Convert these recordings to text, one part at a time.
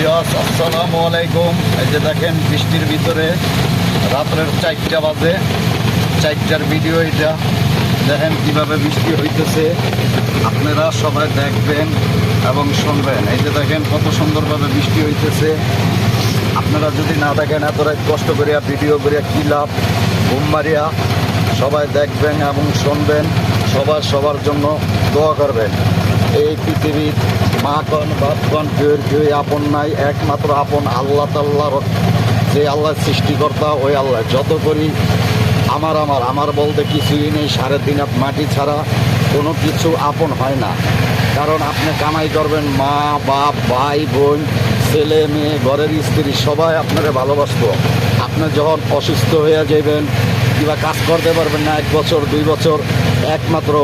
বিয়স আসসালামু আলাইকুম। এই যে দেখেন, বৃষ্টির ভিতরে রাত্রের চারটা বাজে। চারটার ভিডিও এটা। দেখেন কীভাবে বৃষ্টি হইতেছে। আপনারা সবাই দেখবেন এবং শুনবেন। এই যে দেখেন, কত সুন্দরভাবে বৃষ্টি হইতেছে। আপনারা যদি না দেখেন, এত রাত কষ্ট করিয়া ভিডিও করিয়া কী লাভ? ঘুম মারিয়া সবাই দেখবেন এবং শুনবেন। সবার সবার জন্য দোয়া করবেন। এই পৃথিবীর মা কন বাপ কন কেউ আপন নাই, একমাত্র আপন আল্লাহ তাল্লাহর যে আল্লাহ সৃষ্টিকর্তা, ওই আল্লাহ। যত করি, আমার আমার আমার বলতে কিছুই নেই সাড়ে তিন হাত মাটি ছাড়া কোনো কিছু আপন হয় না। কারণ আপনি কামাই করবেন, মা, বাপ, ভাই, বোন, ছেলে, মেয়ে, ঘরের স্ত্রী, সবাই আপনারা ভালোবাসত। আপনি যখন অসুস্থ হয়ে যাবেন কিংবা কাজ করতে পারবেন না, এক বছর, দুই বছর, একমাত্র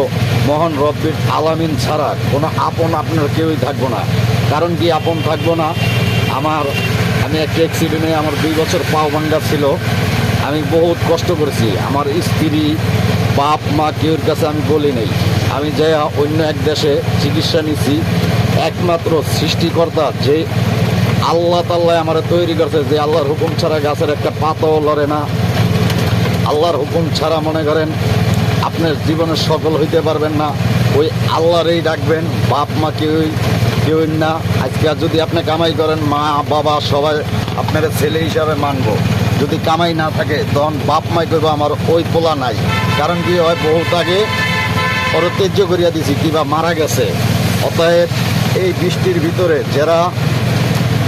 মহান রব্বির আলামিন ছাড়া কোনো আপন আপনার কেউই থাকব না। কারণ কি আপন থাকব না? আমার, আমি একটা অ্যাক্সিডেন্টে আমার দুই বছর পাও ভাঙ্গা ছিল। আমি বহুত কষ্ট করেছি। আমার স্ত্রী, বাপ, মা কেউর কাছে আমি বলি নেই। আমি যাই অন্য এক দেশে চিকিৎসা নিছি। একমাত্র সৃষ্টিকর্তা যে আল্লাহ তাল্লাহ আমার তৈরি করছে, যে আল্লাহর হুকুম ছাড়া গাছের একটা পাতাও লড়ে না। আল্লাহর হুকুম ছাড়া মনে করেন আপনার জীবনে সফল হইতে পারবেন না। ওই আল্লাহরই ডাকবেন, বাপ মা কেউই কেউ না। আজকে যদি আপনি কামাই করেন, মা, বাবা সবাই আপনার ছেলে হিসাবে মানবো। যদি কামাই না থাকে, তখন বাপ মাই করব আমার ওই পোলা নাই। কারণ কি হয় ওর তেজ্য করিয়া দিছি, কিবা মারা গেছে। অতএব এই বৃষ্টির ভিতরে যারা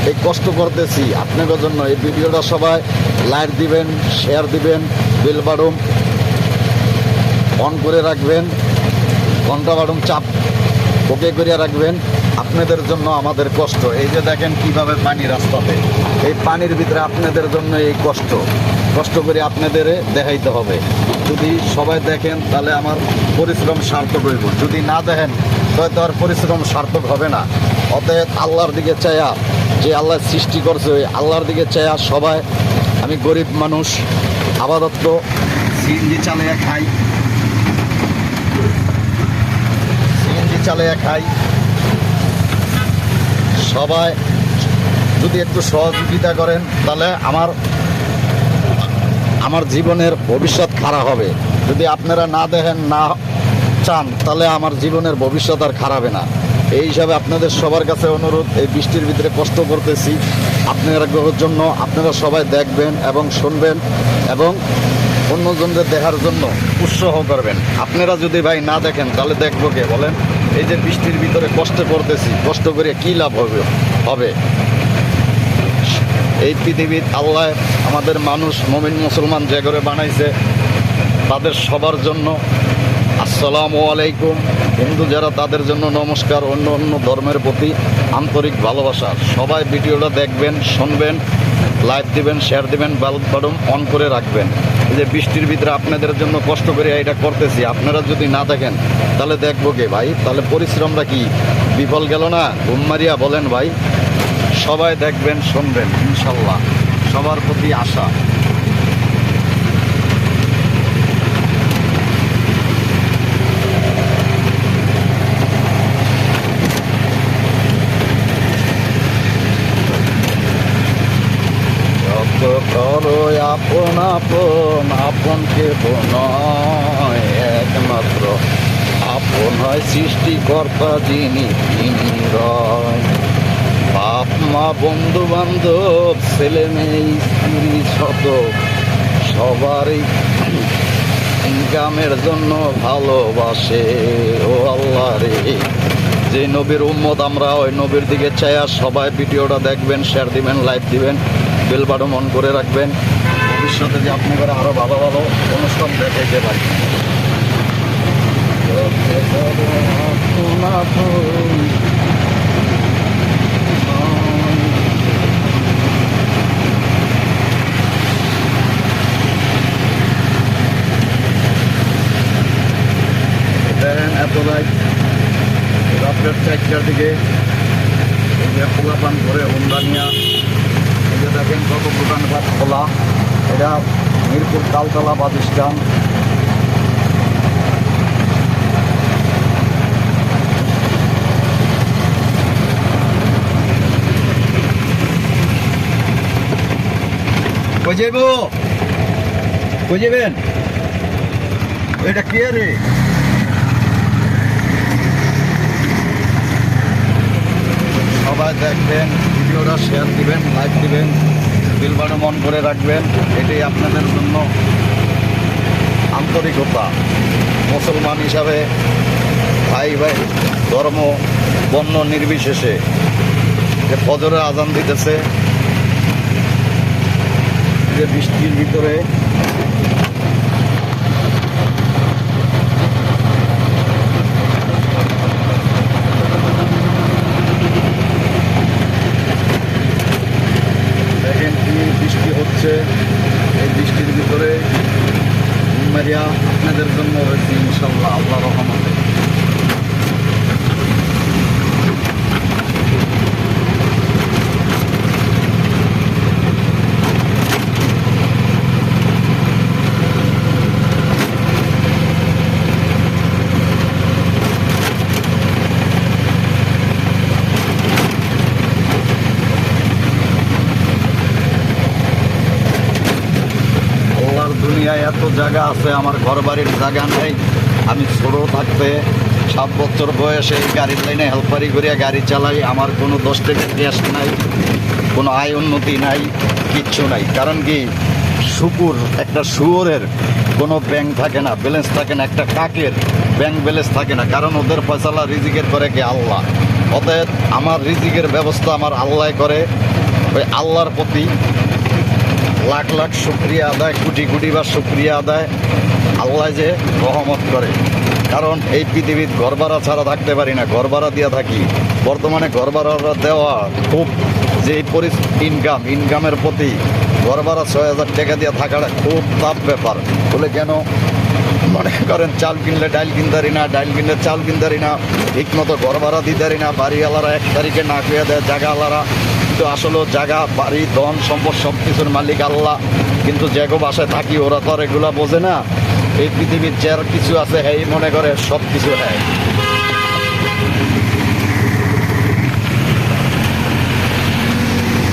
এই কষ্ট করতেছি, আপনাদের জন্য এই ভিডিওটা সবাই লাইক দিবেন শেয়ার দিবেন বেল বাটন অন করে রাখবেন ঘণ্টা বাড়ুন চাপ ওকে করে রাখবেন। আপনাদের জন্য আমাদের কষ্ট। এই যে দেখেন কীভাবে পানি রাস্তাতে। এই পানির ভিতরে আপনাদের জন্য এই কষ্ট। কষ্ট করে আপনাদের দেখাইতে হবে। যদি সবাই দেখেন, তাহলে আমার পরিশ্রম সার্থক হইব। যদি না দেখেন, তাহলে তো আর পরিশ্রম সার্থক হবে না। অতএব আল্লাহর দিকে চায়া, যে আল্লাহ সৃষ্টি করছে, ওই আল্লাহর দিকে চায়া সবাই, আমি গরিব মানুষ আপাতত সিএনজি চালিয়ে খাই। সিএনজি চালিয়ে খাই। সবাই যদি একটু সহযোগিতা করেন, তাহলে আমার আমার জীবনের ভবিষ্যৎ খারাপ হবে। যদি আপনারা না দেখেন, না চান, তাহলে আমার জীবনের ভবিষ্যৎ আর খারাপ না। এই হিসাবে আপনাদের সবার কাছে অনুরোধ, এই বৃষ্টির ভিতরে কষ্ট করতেছি। আপনারা জন্য, আপনারা সবাই দেখবেন এবং শুনবেন এবং অন্যজনদের দেখার জন্য উৎসাহ করবেন। আপনারা যদি ভাই না দেখেন, তাহলে দেখব কে? বলেন। এই যে বৃষ্টির ভিতরে কষ্ট করতেছি কষ্ট করে কী লাভ হবে? হবে। এই পৃথিবীর আল্লাহ আমাদের মানুষ, মমিন, মুসলমান যে করে বানাইছে, তাদের সবার জন্য আসসালামু আলাইকুম। হিন্দু যারা তাদের জন্য নমস্কার, অন্য অন্য ধর্মের প্রতি আন্তরিক ভালোবাসা। সবাই ভিডিওটা দেখবেন, শুনবেন। লাইক দিবেন শেয়ার দিবেন বাল্ব বাটন অন করে রাখবেন। এই যে বৃষ্টির ভিতরে আপনাদের জন্য কষ্ট করে এটা করতেছি, আপনারা যদি না দেখেন তাহলে দেখব কে ভাই? তাহলে পরিশ্রমটা কি? বিফল গেল না? ঘুম মারিয়া বলেন ভাই। সবাই দেখবেন, শুনবেন, ইনশাল্লাহ। সবার প্রতি আশা যত করো আপন আপন আপন কে নয়, একমাত্র আপন হয় সৃষ্টিকর্তা যিনি তিনি রয় বাপ, মা, বন্ধু, বান্ধব, ছেলে, মেয়ে, স্ত্রী শত সবারই ইনকামের জন্য ভালোবাসে। ও আল্লাহ রে, যে নবীর উম্মত আমরা ওই নবীর দিকে চাইয়া সবাই ভিডিওটা দেখবেন শেয়ার দিবেন লাইক দিবেন। বেল বাটন অন করে রাখবেন। ভবিষ্যতে যে আপনাদের আরও ভালো ভালো অনুষ্ঠান দেখাইতে পারি এত রাত রাত্রের চারটার দিকে পোলাপান করে উন্দানিয়া এই যে দেখেন কত দোকানপাট খোলা এটা মিরপুর কালতলা বাস স্ট্যান্ড। কই কই যাবেন এটা কে রে? সবাই দেখবেন। ভিডিওটা শেয়ার দিবেন লাইক দিবেন বিল মন করে রাখবেন। এটাই আপনাদের জন্য আন্তরিকতা মুসলমান হিসাবে ভাই ভাই, ধর্ম, বর্ণ নির্বিশেষে যে ফজরে আজান দিতেছে, যে বৃষ্টির ভিতরে দেখেন কি বৃষ্টি হচ্ছে এই বৃষ্টির ভিতরে মারিয়া আপনাদের জন্য রয়েছে ইনশাল্লাহ আল্লাহ রহমতে দুনিয়ায় এত জায়গা আছে, আমার ঘর বাড়ির জায়গা নেই। আমি ছোট থাকতে সাত বছর বয়সে এই গাড়ির লাইনে হেল্পারি করিয়া গাড়ি চালাই, আমার কোনো দশ টাকা ক্যাশ নাই, কোনো আয় উন্নতি নাই, কিচ্ছু নাই। কারণ কি, শুকুর, একটা শুয়োরের কোনো ব্যাংক থাকে না, ব্যালেন্স থাকে না, একটা কাকের ব্যাংক ব্যালেন্স থাকে না। কারণ ওদের ফয়সালা রিজিকের করে কি? আল্লাহ। অতএব আমার রিজিকের ব্যবস্থা আমার আল্লাহ করে। ওই আল্লাহর প্রতি লাখ লাখ শুক্রিয়া আদায়, কোটি কোটি বা শুক্রিয়া আদায় আল্লাহ যে রহমত করে। কারণ এই পৃথিবীর ঘর ভাড়া ছাড়া থাকতে পারি না, ঘর ভাড়া দিয়ে থাকি। বর্তমানে ঘর ভাড়া দেওয়া খুব যে ইনকাম ইনকামের প্রতি ঘর ভাড়া ছয় হাজার টাকা দিয়ে থাকাটা খুব তাপ ব্যাপার। বলে কেন? মনে করেন, চাল কিনলে ডাইল কিনতারি না, ডাইল কিনলে চাল কিনতারি না ঠিক মতো ঘর ভাড়া দিতারি না, বাড়িওয়ালারা এক তারিখে না কুয়ে দেয়, জায়গাওয়ালারা কিন্তু আসলে জায়গা, বাড়ি, ধন, সম্পদ সব কিছুর মালিক আল্লাহ। কিন্তু যেগো বাসায় থাকি, ওরা তো আর এগুলা বোঝে না। এই পৃথিবীর যার কিছু আছে এই মনে করে সব কিছু হ্যাঁ।